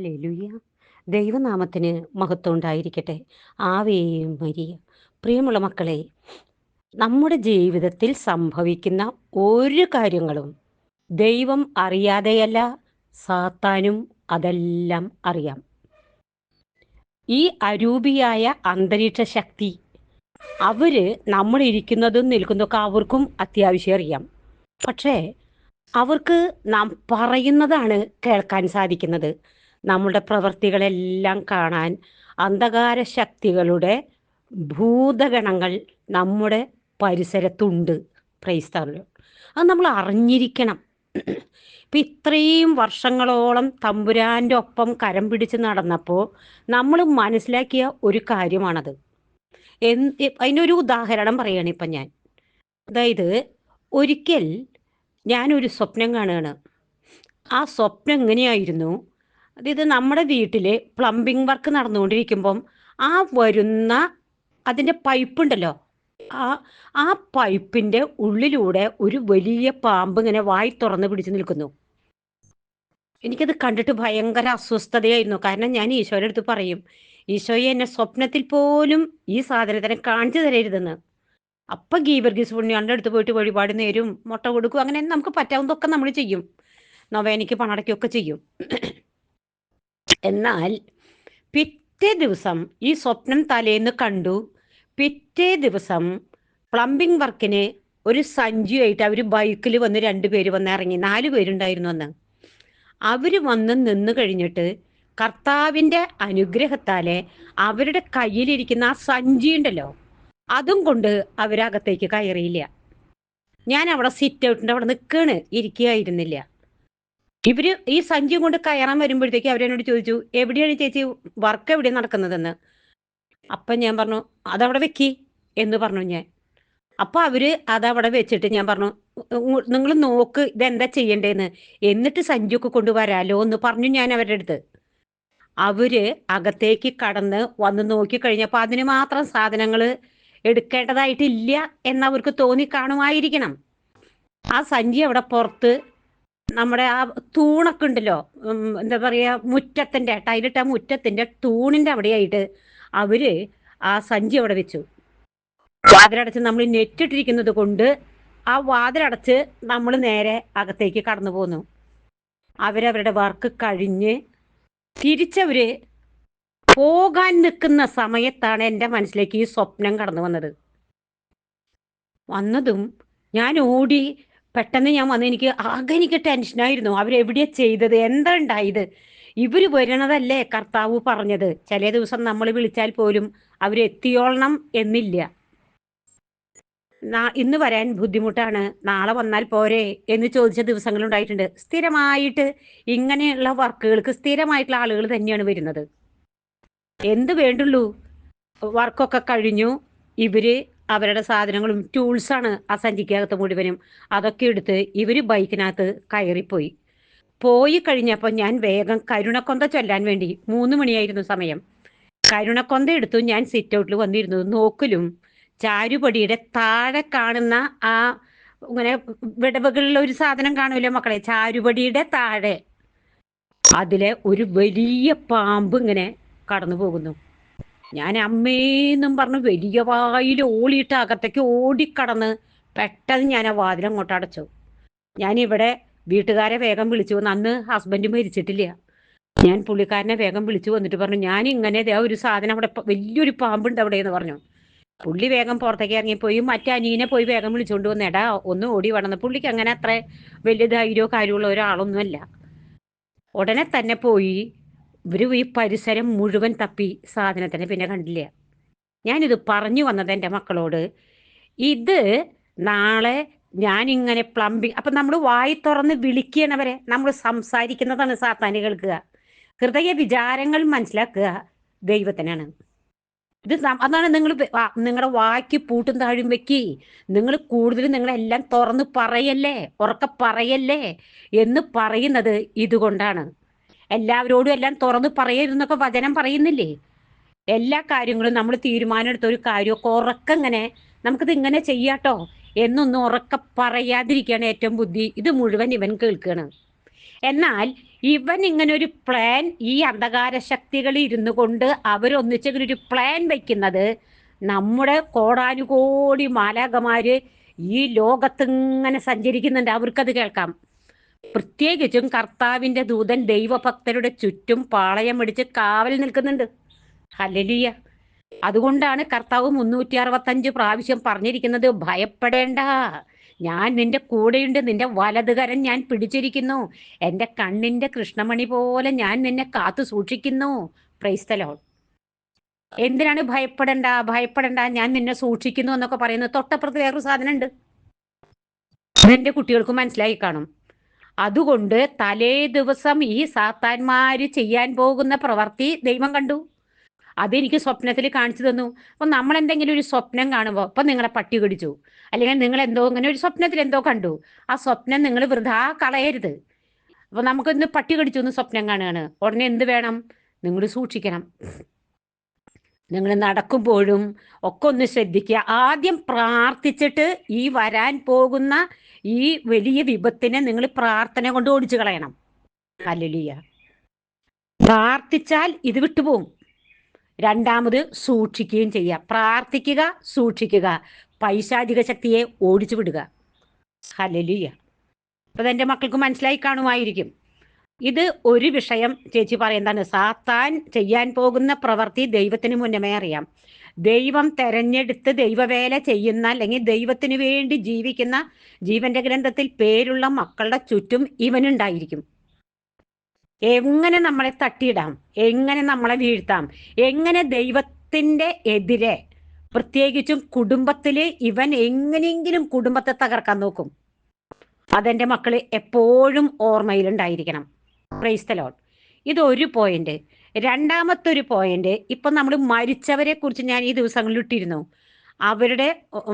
Hallelujah. ദൈവനാമത്തിന് മഹത്വം ഉണ്ടായിരിക്കട്ടെ. ആവേയും മരിയ. പ്രിയമുള്ള മക്കളെ നമ്മുടെ ജീവിതത്തിൽ സംഭവിക്കുന്ന ഒരു കാര്യങ്ങളും ദൈവം അറിയാതെയല്ല സാത്താനും അതെല്ലാം അറിയാം. ഈ അരൂപിയായ അന്തരീക്ഷ ശക്തി അവർ നമ്മൾ ഇരിക്കുന്നതും നിൽക്കുന്നതൊക്കെ അവർക്കും അത്യാവശ്യം അറിയാം. പക്ഷേ അവർക്ക് നാം പറയുന്നതാണ് കേൾക്കാൻ സാധിക്കുന്നത്. നമ്മുടെ പ്രവൃത്തികളെല്ലാം കാണാൻ അന്ധകാര ശക്തികളുടെ ഭൂതഗണങ്ങൾ നമ്മുടെ പരിസരത്തുണ്ട്. പ്രൈസ്തറിലും അത് നമ്മൾ അറിഞ്ഞിരിക്കണം. ഇപ്പം ഇത്രയും വർഷങ്ങളോളം തമ്പുരാന്റെ ഒപ്പം കരം പിടിച്ച് നടന്നപ്പോൾ നമ്മൾ മനസ്സിലാക്കിയ ഒരു കാര്യമാണത്. എന്ത് അതിനൊരു ഉദാഹരണം പറയുകയാണ് ഇപ്പം ഞാൻ. അതായത് ഒരിക്കൽ ഞാനൊരു സ്വപ്നം കാണുകയാണ്. ആ സ്വപ്നം എങ്ങനെയായിരുന്നു? അതായത് നമ്മുടെ വീട്ടിൽ പ്ലംബിംഗ് വർക്ക് നടന്നുകൊണ്ടിരിക്കുമ്പം ആ വരുന്ന അതിന്റെ പൈപ്പ് ഉണ്ടല്ലോ. ആ ആ പൈപ്പിന്റെ ഉള്ളിലൂടെ ഒരു വലിയ പാമ്പ് ഇങ്ങനെ വായി തുറന്ന് പിടിച്ചു നിൽക്കുന്നു. എനിക്കത് കണ്ടിട്ട് ഭയങ്കര അസ്വസ്ഥതയായിരുന്നു. കാരണം ഞാൻ ഈശോയുടെ അടുത്ത് പറയും ഈശോയെ എന്നെ സ്വപ്നത്തിൽ പോലും ഈ സാധനത്തിനെ കാണിച്ചു തരരുതെന്ന്. അപ്പൊ ഗീബർഗീസ് പുണ്യാളുടെ അടുത്ത് പോയിട്ട് വഴിപാട് നേരും മുട്ട കൊടുക്കും അങ്ങനെ നമുക്ക് പറ്റാവുന്നതൊക്കെ നമ്മൾ ചെയ്യും. നവേനയ്ക്ക് പണടയ്ക്കൊക്കെ ചെയ്യും. എന്നാൽ പിറ്റേ ദിവസം ഈ സ്വപ്നം തലേന്ന് കണ്ടു. പിറ്റേ ദിവസം പ്ലംബിംഗ് വർക്കിന് ഒരു സഞ്ചിയായിട്ട് അവർ ബൈക്കിൽ വന്ന് രണ്ട് പേര് വന്ന് ഇറങ്ങി. നാല് പേരുണ്ടായിരുന്നു അന്ന്. അവർ വന്ന് നിന്ന് കഴിഞ്ഞിട്ട് കർത്താവിന്റെ അനുഗ്രഹത്താലെ അവരുടെ കയ്യിലിരിക്കുന്ന ആ സഞ്ചി ഉണ്ടല്ലോ അതും കൊണ്ട് അവരകത്തേക്ക് കയറിയില്ല. ഞാൻ അവിടെ സിറ്റ് ഔട്ടിന്റെ അവിടെ നിൽക്കണ് ഇരിക്കുകയായിരുന്നില്ല. ഇവർ ഈ സഞ്ചിയും കൊണ്ട് കയറാൻ വരുമ്പോഴത്തേക്ക് അവരെന്നോട് ചോദിച്ചു എവിടെയാണ് ചേച്ചി വർക്ക് എവിടെ നടക്കുന്നതെന്ന്? അപ്പം ഞാൻ പറഞ്ഞു അതവിടെ വെക്കി എന്ന് പറഞ്ഞു ഞാൻ. അപ്പോൾ അവർ അതവിടെ വെച്ചിട്ട് ഞാൻ പറഞ്ഞു നിങ്ങൾ നോക്ക് ഇതെന്താ ചെയ്യണ്ടേന്ന്. എന്നിട്ട് സഞ്ചിയൊക്കെ കൊണ്ടുവരാലോ എന്ന് പറഞ്ഞു ഞാൻ അവരുടെ അടുത്ത്. അവർ അകത്തേക്ക് കടന്ന് വന്ന് നോക്കി കഴിഞ്ഞപ്പോൾ അതിന് മാത്രം സാധനങ്ങൾ എടുക്കേണ്ടതായിട്ടില്ല എന്നവർക്ക് തോന്നി കാണുമായിരിക്കണം. ആ സഞ്ചി അവിടെ പുറത്ത് നമ്മുടെ ആ തൂണൊക്കെ ഉണ്ടല്ലോ എന്താ പറയുക മുറ്റത്തിന്റെ ടൈലിട്ട മുറ്റത്തിന്റെ തൂണിന്റെ അവിടെയായിട്ട് അവർ ആ സഞ്ചി അവിടെ വെച്ചു. വാതിലടച്ച് നമ്മൾ നെറ്റിട്ടിരിക്കുന്നത് കൊണ്ട് ആ വാതിലടച്ച് നമ്മൾ നേരെ അകത്തേക്ക് കടന്നു പോന്നു. അവരവരുടെ വർക്ക് കഴിഞ്ഞ് തിരിച്ചവര് പോകാൻ നിൽക്കുന്ന സമയത്താണ് എന്റെ മനസ്സിലേക്ക് ഈ സ്വപ്നം കടന്നു വന്നത്. വന്നതും ഞാൻ ഓടി പെട്ടെന്ന് ഞാൻ വന്ന് എനിക്ക് ആകെ എനിക്ക് ടെൻഷനായിരുന്നു അവരെവിടെയാ ചെയ്തത്? എന്താ ഉണ്ടായത്? ഇവർ വരണതല്ലേ കർത്താവ് പറഞ്ഞത്. ചില ദിവസം നമ്മൾ വിളിച്ചാൽ പോലും അവരെത്തിയോളണം എന്നില്ല. ഇന്ന് വരാൻ ബുദ്ധിമുട്ടാണ്. നാളെ വന്നാൽ പോരെ എന്ന് ചോദിച്ച ദിവസങ്ങളുണ്ടായിട്ടുണ്ട് സ്ഥിരമായിട്ട് ഇങ്ങനെയുള്ള വർക്കുകൾക്ക് സ്ഥിരമായിട്ടുള്ള ആളുകൾ തന്നെയാണ് വരുന്നത്. എന്ത് വേണ്ടുള്ളൂ? വർക്കൊക്കെ കഴിഞ്ഞു. ഇവർ അവരുടെ സാധനങ്ങളും ടൂൾസാണ് ആ സഞ്ചിക്കകത്ത് മുഴുവനും. അതൊക്കെ എടുത്ത് ഇവർ ബൈക്കിനകത്ത് കയറിപ്പോയി. പോയി കഴിഞ്ഞപ്പോൾ ഞാൻ വേഗം കരുണക്കൊന്ത ചൊല്ലാൻ വേണ്ടി മൂന്ന് മണിയായിരുന്നു സമയം. കരുണക്കൊന്ത എടുത്തു ഞാൻ സിറ്റ് ഔട്ടിൽ വന്നിരുന്നു നോക്കലും ചാരുപടിയുടെ താഴെ കാണുന്ന ആ ഇങ്ങനെ വിടവുകളിൽ ഒരു സാധനം കാണുമല്ലോ മക്കളെ ചാരുപടിയുടെ താഴെ. അതിലെ ഒരു വലിയ പാമ്പ് ഇങ്ങനെ കടന്നു പോകുന്നു ഞാൻ അമ്മേന്നും പറഞ്ഞ് വലിയ വായിൽ ഓളിയിട്ട് അകത്തേക്ക് ഓടിക്കടന്ന് പെട്ടെന്ന് ഞാൻ ആ വാതിൽ അങ്ങോട്ട് അടച്ചു. ഇവിടെ വീട്ടുകാരെ വേഗം വിളിച്ചു വന്ന് അന്ന് ഹസ്ബൻഡ് മരിച്ചിട്ടില്ല. ഞാൻ പുള്ളിക്കാരനെ വേഗം വിളിച്ചു വന്നിട്ട് പറഞ്ഞു ഞാൻ ഇങ്ങനെ ദേ ഒരു സാധനം അവിടെ വലിയൊരു പാമ്പുണ്ട് അവിടെ എന്ന് പറഞ്ഞു. പുള്ളി വേഗം പുറത്തേക്ക് ഇറങ്ങിപ്പോയി മറ്റേ അനിയനെ പോയി വേഗം വിളിച്ചുകൊണ്ട് വന്നേടാ ഒന്ന് ഓടി വടന്ന് പുള്ളിക്ക് അങ്ങനെ അത്ര വലിയ ധൈര്യമോ കാര്യമുള്ള ഒരാളൊന്നുമല്ല. ഉടനെ തന്നെ പോയി ഇവർ ഈ പരിസരം മുഴുവൻ തപ്പി സാധനത്തിനെ പിന്നെ കണ്ടില്ല. ഞാനിത് പറഞ്ഞു വന്നത് എന്റെ മക്കളോട് ഇത് നാളെ ഞാനിങ്ങനെ പ്ലംബിങ് അപ്പം നമ്മൾ വായി തുറന്ന് വിളിക്കണവരെ നമ്മൾ സംസാരിക്കുന്നതാണ് സാത്താന് കേൾക്കുക. ഹൃദയ വിചാരങ്ങൾ മനസ്സിലാക്കുക ദൈവത്തിനാണ്. ഇത് അതാണ് നിങ്ങൾ നിങ്ങളുടെ വായ്ക്ക് പൂട്ടും താഴും വെക്കി. നിങ്ങൾ കൂടുതൽ നിങ്ങളെല്ലാം തുറന്ന് പറയല്ലേ ഉറക്ക പറയല്ലേ എന്ന് പറയുന്നത് ഇതുകൊണ്ടാണ്. എല്ലാവരോടും എല്ലാം തുറന്ന് പറയരുതെന്നൊക്കെ വചനം പറയുന്നില്ലേ? എല്ലാ കാര്യങ്ങളും നമ്മൾ തീരുമാനമെടുത്ത ഒരു കാര്യമൊക്കെ ഉറക്കങ്ങനെ നമുക്കിത് ഇങ്ങനെ ചെയ്യാട്ടോ എന്നൊന്നും ഉറക്ക പറയാതിരിക്കുകയാണ് ഏറ്റവും ബുദ്ധി. ഇത് മുഴുവൻ ഇവൻ കേൾക്കുകയാണ് എന്നാൽ ഇവൻ ഇങ്ങനെ ഒരു പ്ലാൻ ഈ അന്ധകാര ശക്തികൾ ഇരുന്നു കൊണ്ട് അവരൊന്നിച്ചെങ്കിലും ഒരു പ്ലാൻ വയ്ക്കുന്നത് നമ്മുടെ കോടാനുകോടി മാലാകമാര് ഈ ലോകത്ത് ഇങ്ങനെ സഞ്ചരിക്കുന്നുണ്ട്. അവർക്കത് കേൾക്കാം. പ്രത്യേകിച്ചും കർത്താവിന്റെ ദൂതൻ ദൈവഭക്തരുടെ ചുറ്റും പാളയം പിടിച്ച് കാവൽ നിൽക്കുന്നുണ്ട്. ഹലലിയ അതുകൊണ്ടാണ് കർത്താവ് മുന്നൂറ്റി അറുപത്തഞ്ച് പ്രാവശ്യം പറഞ്ഞിരിക്കുന്നത് ഭയപ്പെടേണ്ട. ഞാൻ നിന്റെ കൂടെയുണ്ട്. നിന്റെ വലതുകരം ഞാൻ പിടിച്ചിരിക്കുന്നു. എന്റെ കണ്ണിന്റെ കൃഷ്ണമണി പോലെ ഞാൻ നിന്നെ കാത്തു സൂക്ഷിക്കുന്നു. പ്രൈസ്തലോൾ എന്തിനാണ് ഭയപ്പെടണ്ട? ഭയപ്പെടണ്ട. ഞാൻ നിന്നെ സൂക്ഷിക്കുന്നു എന്നൊക്കെ പറയുന്നത് തൊട്ടപ്പുറത്ത് വേറൊരു സാധനം ഉണ്ട് അതെന്റെ കുട്ടികൾക്ക് മനസ്സിലായി കാണും. അതുകൊണ്ട് തലേ ദിവസം ഈ സാത്താന്മാര് ചെയ്യാൻ പോകുന്ന പ്രവൃത്തി ദൈവം കണ്ടു. അതെനിക്ക് സ്വപ്നത്തിൽ കാണിച്ചു തന്നു. അപ്പൊ നമ്മൾ എന്തെങ്കിലും ഒരു സ്വപ്നം കാണുമ്പോൾ അപ്പൊ നിങ്ങളെ പട്ടി കടിച്ചു. അല്ലെങ്കിൽ നിങ്ങൾ എന്തോ ഇങ്ങനെ ഒരു സ്വപ്നത്തിൽ എന്തോ കണ്ടു. ആ സ്വപ്നം നിങ്ങൾ വൃഥാ കളയരുത്. അപ്പൊ നമുക്കൊന്ന് പട്ടി കടിച്ചു എന്ന് സ്വപ്നം കാണുകയാണ്. ഉടനെ എന്ത് വേണം? നിങ്ങൾ സൂക്ഷിക്കണം. നിങ്ങൾ നടക്കുമ്പോഴും ഒക്കെ ഒന്ന് ശ്രദ്ധിക്കുക. ആദ്യം പ്രാർത്ഥിച്ചിട്ട് ഈ വരാൻ പോകുന്ന ഈ വലിയ വിപത്തിനെ നിങ്ങൾ പ്രാർത്ഥന കൊണ്ട് ഓടിച്ചു കളയണം. അല്ലലിയ പ്രാർത്ഥിച്ചാൽ ഇത് വിട്ടുപോകും രണ്ടാമത് സൂക്ഷിക്കുകയും ചെയ്യുക. പ്രാർത്ഥിക്കുക സൂക്ഷിക്കുക. പൈശാചിക ശക്തിയെ ഓടിച്ചു വിടുക. ഹലലിയ അപ്പൊ എന്റെ മക്കൾക്ക് മനസ്സിലായി കാണുമായിരിക്കും. ഇത് ഒരു വിഷയം ചേച്ചി പറയുന്നതാണ് സാത്താൻ ചെയ്യാൻ പോകുന്ന പ്രവൃത്തി ദൈവത്തിന് മുന്നമേ അറിയാം. ദൈവം തെരഞ്ഞെടുത്ത് ദൈവവേല ചെയ്യുന്ന അല്ലെങ്കിൽ ദൈവത്തിന് വേണ്ടി ജീവിക്കുന്ന ജീവന്റെ ഗ്രന്ഥത്തിൽ പേരുള്ള മക്കളുടെ ചുറ്റും ഇവനുണ്ടായിരിക്കും. എങ്ങനെ നമ്മളെ തട്ടിയിടാം? എങ്ങനെ നമ്മളെ വീഴ്ത്താം? എങ്ങനെ ദൈവത്തിന്റെ എതിരെ പ്രത്യേകിച്ചും കുടുംബത്തിൽ ഇവൻ എങ്ങനെയെങ്കിലും കുടുംബത്തെ തകർക്കാൻ നോക്കും? അതെന്റെ മക്കൾ എപ്പോഴും ഓർമ്മയിലുണ്ടായിരിക്കണം. പ്രൈസ്തലോൺ ഇത് ഒരു പോയിന്റ് രണ്ടാമത്തെ ഒരു പോയിന്റ് ഇപ്പൊ നമ്മൾ മരിച്ചവരെ കുറിച്ച് ഞാൻ ഈ ദിവസങ്ങളിൽ ഇട്ടിരുന്നു. അവരുടെ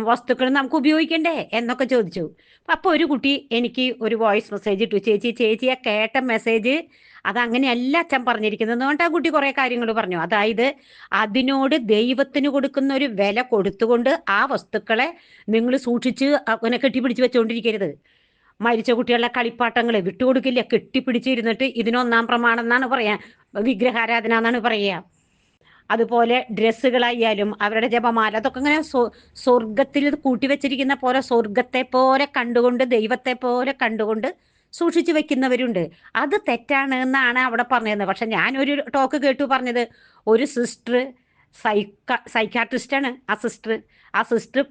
വസ്തുക്കൾ നമുക്ക് ഉപയോഗിക്കണ്ടേ എന്നൊക്കെ ചോദിച്ചു. അപ്പൊ ഒരു കുട്ടി എനിക്ക് ഒരു വോയിസ് മെസ്സേജ് ഇട്ടു. ചേച്ചി ചേച്ചിയെ കേട്ട മെസ്സേജ് അത് അങ്ങനെയല്ല അച്ഛൻ പറഞ്ഞിരിക്കുന്നത് അതുകൊണ്ട് ആ കുട്ടി കുറെ കാര്യങ്ങൾ പറഞ്ഞു. അതായത് അതിനോട് ദൈവത്തിന് കൊടുക്കുന്ന ഒരു വില കൊടുത്തുകൊണ്ട് ആ വസ്തുക്കളെ നിങ്ങൾ സൂക്ഷിച്ച് അങ്ങനെ കെട്ടിപ്പിടിച്ച് വെച്ചുകൊണ്ടിരിക്കരുത് മരിച്ച കുട്ടികളുടെ കളിപ്പാട്ടങ്ങൾ വിട്ടുകൊടുക്കില്ല കെട്ടിപ്പിടിച്ചിരുന്നിട്ട് ഇതിനൊന്നാം പ്രമാണം എന്നാണ് പറയാ. വിഗ്രഹാരാധന എന്നാണ് പറയുക അതുപോലെ ഡ്രസ്സുകളായാലും അവരുടെ ജപമാല അതൊക്കെ ഇങ്ങനെ സ്വർഗത്തിൽ കൂട്ടിവെച്ചിരിക്കുന്ന പോലെ സ്വർഗത്തെ പോലെ കണ്ടുകൊണ്ട് ദൈവത്തെ പോലെ കണ്ടുകൊണ്ട് സൂക്ഷിച്ചു വെക്കുന്നവരുണ്ട്. അത് തെറ്റാണ് എന്നാണ് അവിടെ പറഞ്ഞത് പക്ഷെ ഞാൻ ഒരു ടോക്ക് കേട്ടു പറഞ്ഞത്. ഒരു സിസ്റ്റർ സൈക്ക സൈക്കാട്രിസ്റ്റാണ് ആ സിസ്റ്റർ ആ സിസ്റ്റർ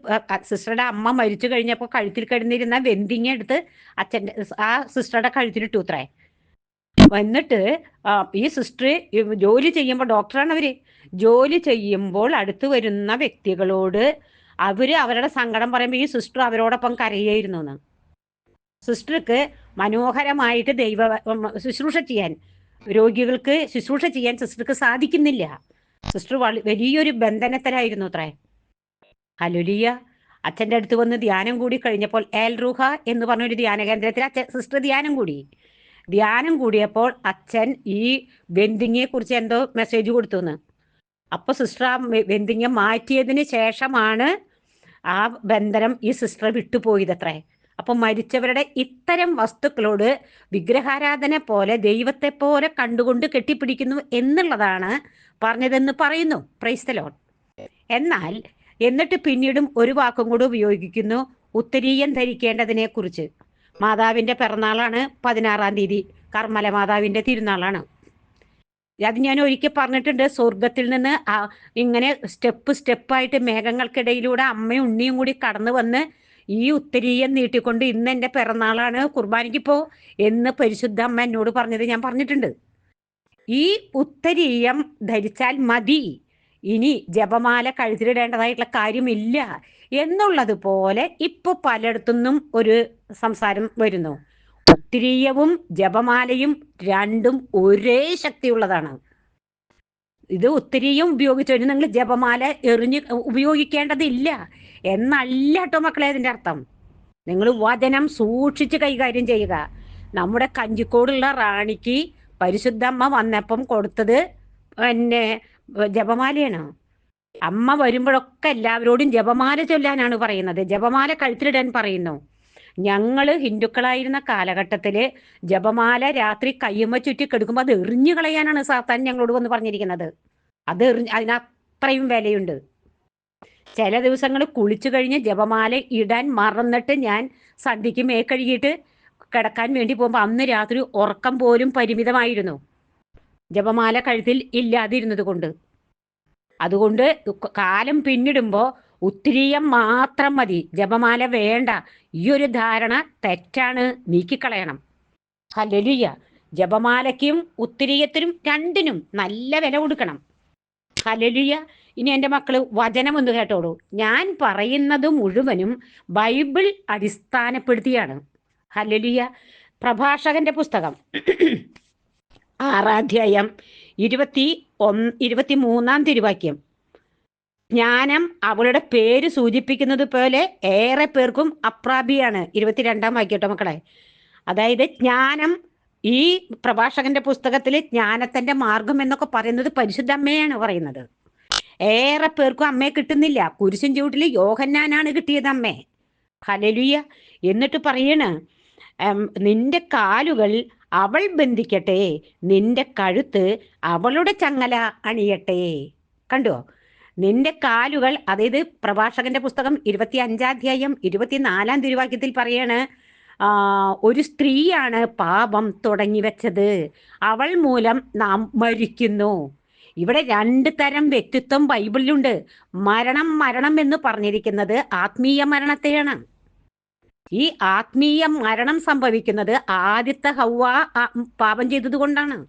സിസ്റ്ററുടെ അമ്മ മരിച്ചു കഴിഞ്ഞപ്പോൾ കഴുത്തിൽ കിടന്നിരുന്ന വെന്തിങ് എടുത്ത് അച്ഛന്റെ ആ സിസ്റ്ററുടെ കഴുത്തിലിട്ടു അത്രേ. എന്നിട്ട് ഈ സിസ്റ്റർ ജോലി ചെയ്യുമ്പോൾ ഡോക്ടറാണ് അവർ. ജോലി ചെയ്യുമ്പോൾ അടുത്ത് വരുന്ന വ്യക്തികളോട് അവർ അവരുടെ സങ്കടം പറയുമ്പോൾ ഈ സിസ്റ്റർ അവരോടൊപ്പം കരയായിരുന്നു എന്ന്. സിസ്റ്റർക്ക് മനോഹരമായിട്ട് ദൈവ ശുശ്രൂഷ ചെയ്യാൻ രോഗികൾക്ക് ശുശ്രൂഷ ചെയ്യാൻ സിസ്റ്റർക്ക് സാധിക്കുന്നില്ല. സിസ്റ്റർ വലിയൊരു ബന്ധനത്തിലായിരുന്നു അത്രേ. ഹലുലിയ അച്ഛന്റെ അടുത്ത് വന്ന് ധ്യാനം കൂടി കഴിഞ്ഞപ്പോൾ എൽ റുഹ എന്ന് പറഞ്ഞൊരു ധ്യാന കേന്ദ്രത്തിൽ അച്ഛൻ സിസ്റ്റർ ധ്യാനം കൂടി. ധ്യാനം കൂടിയപ്പോൾ അച്ഛൻ ഈ വെന്തിങ്ങിയെ കുറിച്ച് എന്തോ മെസ്സേജ് കൊടുത്തു എന്ന് അപ്പൊ സിസ്റ്റർ ആ വെന്തിങ്ങ മാറ്റിയതിന് ശേഷമാണ് ആ ബന്ധനം ഈ സിസ്റ്റർ വിട്ടുപോയതത്രേ. അപ്പൊ മരിച്ചവരുടെ ഇത്തരം വസ്തുക്കളോട് വിഗ്രഹാരാധന പോലെ ദൈവത്തെ പോലെ കണ്ടുകൊണ്ട് കെട്ടിപ്പിടിക്കുന്നു എന്നുള്ളതാണ് പറഞ്ഞതെന്ന് പറയുന്നു. പ്രൈസ്തലോൺ എന്നാൽ എന്നിട്ട് പിന്നീടും ഒരു വാക്കും കൂടി ഉപയോഗിക്കുന്നു. ഉത്തരീയം ധരിക്കേണ്ടതിനെ കുറിച്ച് മാതാവിന്റെ പിറന്നാളാണ് പതിനാറാം തീയതി. കർമ്മല മാതാവിന്റെ തിരുനാളാണ്. അത് ഞാൻ ഒരിക്കൽ പറഞ്ഞിട്ടുണ്ട്. സ്വർഗത്തിൽ നിന്ന് ഇങ്ങനെ സ്റ്റെപ്പ് സ്റ്റെപ്പായിട്ട് മേഘങ്ങൾക്കിടയിലൂടെ അമ്മയും ഉണ്ണിയും കൂടി കടന്നു വന്ന് ഈ ഉത്തരീയം നീട്ടിക്കൊണ്ട് ഇന്ന് എന്റെ പിറന്നാളാണ് കുർബാനയ്ക്ക് പോ എന്ന് പരിശുദ്ധ അമ്മ എന്നോട് പറഞ്ഞത് ഞാൻ പറഞ്ഞിട്ടുണ്ട്. ഈ ഉത്തരീയം ധരിച്ചാൽ മതി. ഇനി ജപമാല കഴുതിരിടേണ്ടതായിട്ടുള്ള കാര്യമില്ല എന്നുള്ളതുപോലെ ഇപ്പൊ പലയിടത്തുനിന്നും ഒരു സംസാരം വരുന്നു. ഉത്തരീയവും ജപമാലയും രണ്ടും ഒരേ ശക്തിയുള്ളതാണ്. ഇത് ഉത്തരീയം ഉപയോഗിച്ചു നിങ്ങൾ ജപമാല എറിഞ്ഞ് ഉപയോഗിക്കേണ്ടതില്ല എന്നല്ല കേട്ടോ മക്കളെ അതിന്റെ അർത്ഥം. നിങ്ങൾ വചനം സൂക്ഷിച്ച് കൈകാര്യം ചെയ്യുക. നമ്മുടെ കഞ്ചിക്കോടുള്ള റാണിക്ക് പരിശുദ്ധമ്മ വന്നപ്പം കൊടുത്തത് പിന്നെ ജപമാലയാണ്. അമ്മ വരുമ്പോഴൊക്കെ എല്ലാവരോടും ജപമാല ചൊല്ലാനാണ് പറയുന്നത്. ജപമാല കഴുത്തിലിടാൻ പറയുന്നു. ഞങ്ങൾ ഹിന്ദുക്കളായിരുന്ന കാലഘട്ടത്തിൽ ജപമാല രാത്രി കയ്യുമ്മ ചുറ്റി കെടുക്കുമ്പോൾ അത് എറിഞ്ഞു കളയാനാണ് സാത്താൻ ഞങ്ങളോട് വന്ന് പറഞ്ഞിരിക്കുന്നത്. അത് എറിഞ്ഞ് അതിനത്രയും വിലയുണ്ട്. ചില ദിവസങ്ങൾ കുളിച്ചു കഴിഞ്ഞ് ജപമാല ഇടാൻ മറന്നിട്ട് ഞാൻ സന്ധ്യയ്ക്ക് മേ കഴുകിയിട്ട് കിടക്കാൻ വേണ്ടി പോകുമ്പോൾ അന്ന് രാത്രി ഉറക്കം പോലും പരിമിതമായിരുന്നു. ജപമാല കഴുത്തിൽ ഇല്ലാതിരുന്നത് കൊണ്ട്. അതുകൊണ്ട് കാലം പിന്നിടുമ്പോൾ ഉത്തിരിയം മാത്രം മതി. ജപമാല വേണ്ട. ഈ ഒരു ധാരണ തെറ്റാണ്. നീക്കിക്കളയണം. ഹലലുയ്യ ജപമാലയ്ക്കും ഉത്തിരീയത്തിനും രണ്ടിനും നല്ല വില കൊടുക്കണം. ഹലലുയ്യ ഇനി എന്റെ മക്കൾ വചനം ഒന്ന് കേട്ടോളൂ. ഞാൻ പറയുന്നത് മുഴുവനും ബൈബിൾ അടിസ്ഥാനപ്പെടുത്തിയാണ്. ഹലലുയ്യ പ്രഭാഷകന്റെ പുസ്തകം. ആറാധ്യായം ഇരുപത്തി ഒന്ന് ഇരുപത്തി മൂന്നാം തിരുവാക്യം. ജ്ഞാനം അവളുടെ പേര് സൂചിപ്പിക്കുന്നത് പോലെ ഏറെ പേർക്കും അപ്രാപിയാണ്. ഇരുപത്തിരണ്ടാം വാക്യട്ടോ മക്കളെ. അതായത് ജ്ഞാനം ഈ പ്രഭാഷകന്റെ പുസ്തകത്തിൽ ജ്ഞാനത്തിന്റെ മാർഗം എന്നൊക്കെ പറയുന്നത് പരിശുദ്ധ അമ്മയാണ് പറയുന്നത്. ഏറെ പേർക്കും അമ്മയെ കിട്ടുന്നില്ല. കുരിശും ചൂട്ടിൽ യോഹന്നാനാണ് കിട്ടിയത് അമ്മേ. ഹലലുയ്യ എന്നിട്ട് പറയണ നിന്റെ കാലുകൾ അവൾ ബന്ധിക്കട്ടെ നിന്റെ കഴുത്ത് അവളുടെ ചങ്ങല അണിയട്ടെ. കണ്ടോ? നിന്റെ കാലുകൾ അതായത് പ്രഭാഷകന്റെ പുസ്തകം ഇരുപത്തി അഞ്ചാധ്യായം ഇരുപത്തിനാലാം തിരുവാക്യത്തിൽ പറയാണ് ഒരു സ്ത്രീയാണ് പാപം തുടങ്ങി വെച്ചത്. അവൾ മൂലം നാം മരിക്കുന്നു. ഇവിടെ രണ്ട് തരം വ്യക്തിത്വം ബൈബിളിലുണ്ട്. മരണം മരണം എന്ന് പറഞ്ഞിരിക്കുന്നത് ആത്മീയ മരണത്തെയാണ്. ഈ ആത്മീയ മരണം സംഭവിക്കുന്നത് ആദ്യത്തെ ഹൗവ പാപം ചെയ്തത് കൊണ്ടാണ്.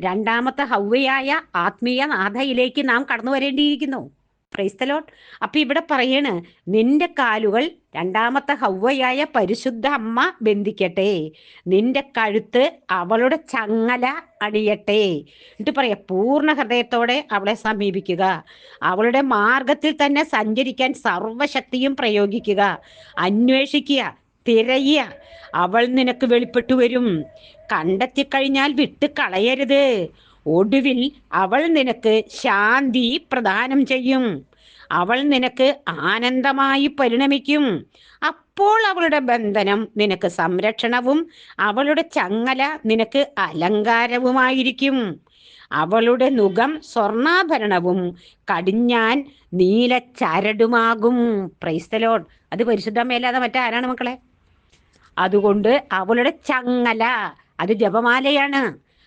രണ്ടാമത്തെ ഹൗവയായ ആത്മീയ നാഥയിലേക്ക് നാം കടന്നു വരേണ്ടിയിരിക്കുന്നു. ക്രൈസ്തലോട്ട് അപ്പൊ ഇവിടെ പറയണ് നിന്റെ കാലുകൾ രണ്ടാമത്തെ ഹൗവയായ പരിശുദ്ധ അമ്മ ബന്ധിക്കട്ടെ. നിന്റെ കഴുത്ത് അവളുടെ ചങ്ങല അണിയട്ടെ. എന്നിട്ട് പറയാ പൂർണ ഹൃദയത്തോടെ അവളെ സമീപിക്കുക. അവളുടെ മാർഗത്തിൽ തന്നെ സഞ്ചരിക്കാൻ സർവശക്തിയും പ്രയോഗിക്കുക. അന്വേഷിക്കുക. തിരയ്യ അവൾ നിനക്ക് വെളിപ്പെട്ടു വരും. കണ്ടെത്തിക്കഴിഞ്ഞാൽ വിട്ട് കളയരുത്. ഒടുവിൽ അവൾ നിനക്ക് ശാന്തി പ്രദാനം ചെയ്യും. അവൾ നിനക്ക് ആനന്ദമായി പരിണമിക്കും. അപ്പോൾ അവളുടെ ബന്ധനം നിനക്ക് സംരക്ഷണവും അവളുടെ ചങ്ങല നിനക്ക് അലങ്കാരവുമായിരിക്കും. അവളുടെ മുഖം സ്വർണാഭരണവും കടിഞ്ഞാൻ നീല ചരടുമാകും പ്രൈസ്തലോൺ അത് പരിശുദ്ധമേലാതെ മറ്റാരാണ് മക്കളെ? അതുകൊണ്ട് അവളുടെ ചങ്ങല അത് ജപമാലയാണ്.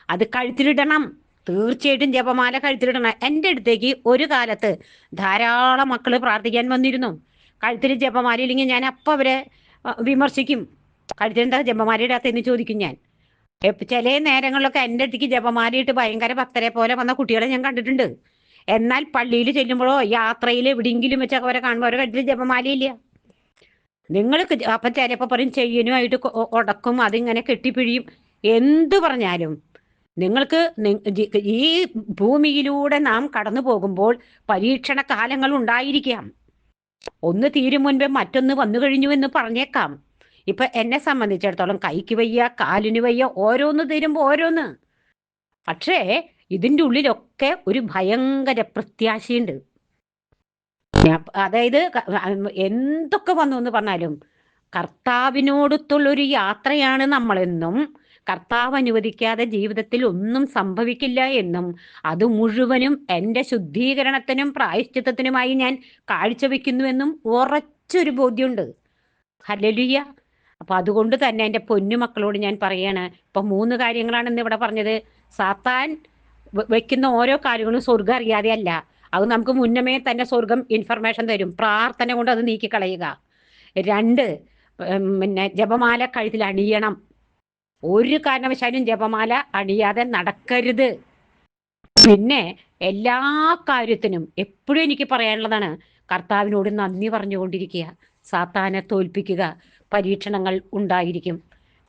അത് കഴുത്തിലിടണം. തീർച്ചയായിട്ടും ജപമാല കഴുത്തിലിടണം. എന്റെ അടുത്തേക്ക് ഒരു കാലത്ത് ധാരാളം മക്കൾ പ്രാർത്ഥിക്കാൻ വന്നിരുന്നു. കഴുത്തിൽ ജപമാല ഇല്ലെങ്കിൽ ഞാൻ അപ്പം അവരെ വിമർശിക്കും. കഴുത്തിലെന്താ ജപമാലയുടെ അകത്ത് എന്ന് ചോദിക്കും ഞാൻ. ചില നേരങ്ങളിലൊക്കെ എന്റെ അടുത്തേക്ക് ജപമാലയിട്ട് ഭയങ്കര ഭക്തരെ പോലെ വന്ന കുട്ടികളെ ഞാൻ കണ്ടിട്ടുണ്ട്. എന്നാൽ പള്ളിയിൽ ചെല്ലുമ്പോഴോ യാത്രയിൽ എവിടെയെങ്കിലും വെച്ചൊക്കെ അവരെ കാണുമ്പോൾ അവരെ കഴുത്തിൽ ജപമാലയില്ല നിങ്ങൾ അപ്പം ചിലപ്പോൾ പറയും ചെയ്യനുമായിട്ട് ഉടക്കും അതിങ്ങനെ കെട്ടിപ്പിഴിയും. എന്തു പറഞ്ഞാലും നിങ്ങൾക്ക് ഈ ഭൂമിയിലൂടെ നാം കടന്നു പോകുമ്പോൾ പരീക്ഷണ കാലങ്ങൾ ഉണ്ടായിരിക്കാം. ഒന്ന് തീരും മുൻപേ മറ്റൊന്ന് വന്നു കഴിഞ്ഞു എന്ന് പറഞ്ഞേക്കാം. ഇപ്പൊ എന്നെ സംബന്ധിച്ചിടത്തോളം കൈക്ക് വയ്യ കാലിന് വയ്യ ഓരോന്ന് തീരുമ്പോ ഓരോന്ന്. പക്ഷേ ഇതിന്റെ ഉള്ളിലൊക്കെ ഒരു ഭയങ്കര പ്രത്യാശയുണ്ട്. അതായത് എന്തൊക്കെ വന്നു എന്ന് പറഞ്ഞാലും കർത്താവിനോടൊത്തുള്ളൊരു യാത്രയാണ് നമ്മളെന്നും കർത്താവ് അനുവദിക്കാതെ ജീവിതത്തിൽ ഒന്നും സംഭവിക്കില്ല എന്നും അത് മുഴുവനും എന്റെ ശുദ്ധീകരണത്തിനും പ്രായശ്ചിത്തത്തിനുമായി ഞാൻ കാഴ്ചവെക്കുന്നുവെന്നും ഉറച്ചൊരു ബോധ്യമുണ്ട്. ഹലലുയ്യ അപ്പൊ അതുകൊണ്ട് തന്നെ എന്റെ പൊന്നുമക്കളോട് ഞാൻ പറയാണ് ഇപ്പൊ മൂന്ന് കാര്യങ്ങളാണ് ഇന്ന് ഇവിടെ പറഞ്ഞത്. സാത്താൻ വെക്കുന്ന ഓരോ കാര്യങ്ങളും സ്വർഗം അറിയാതെ അല്ല അത് നമുക്ക് മുന്നമേ തന്നെ സ്വർഗം ഇൻഫർമേഷൻ തരും. പ്രാർത്ഥന കൊണ്ട് അത് നീക്കിക്കളയുക. രണ്ട് പിന്നെ ജപമാല കഴുത്തിൽ അണിയണം. ഒരു കാരണവശാലും ജപമാല അണിയാതെ നടക്കരുത്. പിന്നെ എല്ലാ കാര്യത്തിനും എപ്പോഴും എനിക്ക് പറയാനുള്ളതാണ് കർത്താവിനോട് നന്ദി പറഞ്ഞുകൊണ്ടിരിക്കുക. സാത്താനെ തോൽപ്പിക്കുക. പരീക്ഷണങ്ങൾ ഉണ്ടായിരിക്കും.